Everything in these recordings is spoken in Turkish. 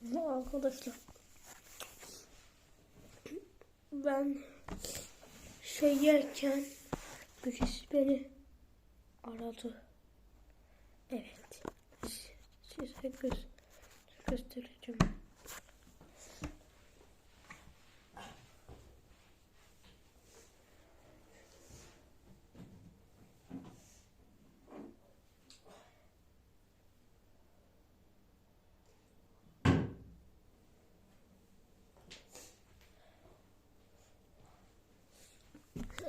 Arkadaşlar ben şey yerken birisi beni aradı. Evet. Size göz göstereceğim.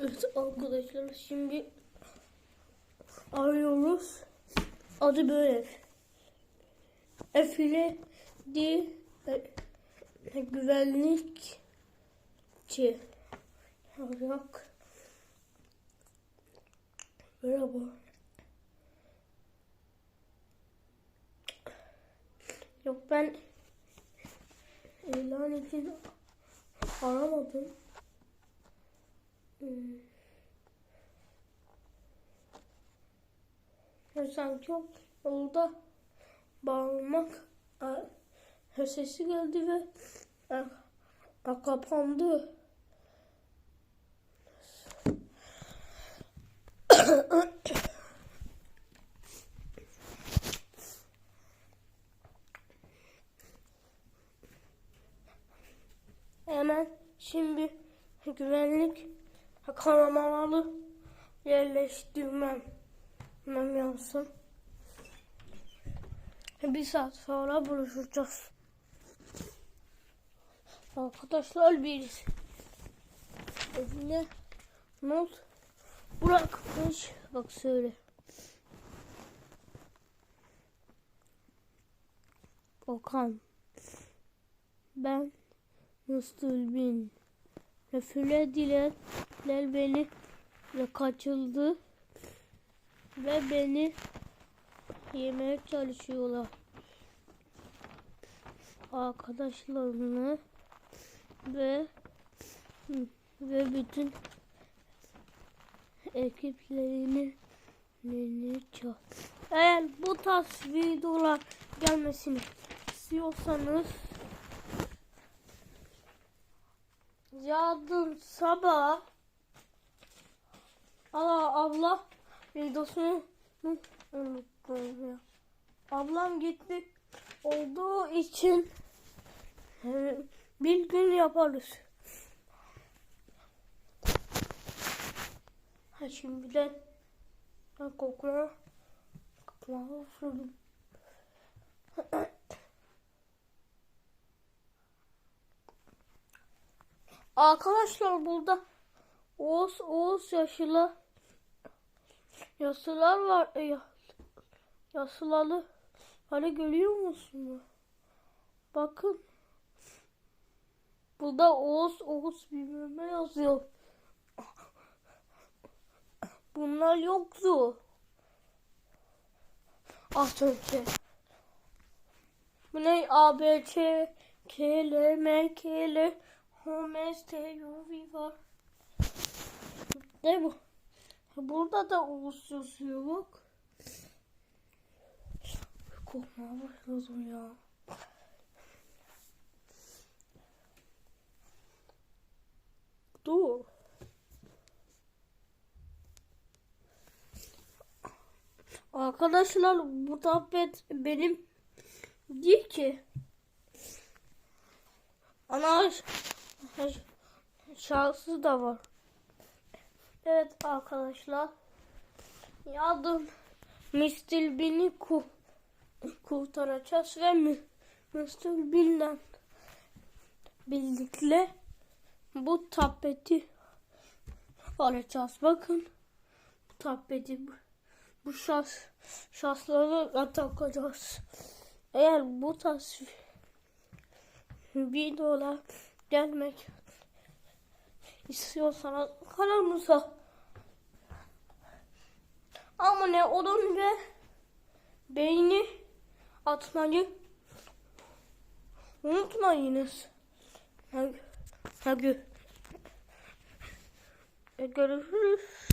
Evet arkadaşlar şimdi arıyoruz. Adı böyle. Efile di e, güvenlikçi. Yok. Merhaba. Yok ben ilan için aramadım. Hmm. Sanki yolda bağırmak sesi geldi ve kapandı. Hemen şimdi güvenlik kameraları yerleştirmem ben lazım. Bir saat sonra buluşacağız. Arkadaşlar bir evine not bırakmış. Bak söyle. Okan. Ben Müstülbin. Refüle diler beni ve kaçıldı ve beni yemeye çalışıyorlar. Arkadaşlarını ve ve bütün ekiplerini ne çal. Eğer bu tarz videolar gelmesini istiyorsanız yarın sabah Aa abla videosunu unuttum ya. Ablam gitti olduğu için e, bir gün yaparız. Ha şimdiden ha, kokla kokla üfledim. Arkadaşlar burada Oğuz Oğuz yaşlı Yasılar var. E, ya, yasılalı. Hani görüyor musunuz? Bakın. Burada Oğuz Oğuz bilmem yazıyor. Bunlar yoktu. Az önce. Bu ne? A, B, C, K, L, M, K, L, H, M, T, U, V var. Ne bu? Burada da Oğuz yazıyor bak. Korkmaya başladım ya. Dur. Arkadaşlar bu tablet benim değil ki. Ana şarkısı da var. Evet arkadaşlar. Yardım. Bean'i ku kurtaracağız ve Mr. Bean'le birlikte bu tableti alacağız. Bakın bu tableti bu, bu şans şansları takacağız. Eğer bu tarz videolar gelmek istiyorsanız kanalımıza abone olun ve beğeni atmayı unutmayınız. Hadi, hadi. Görüşürüz.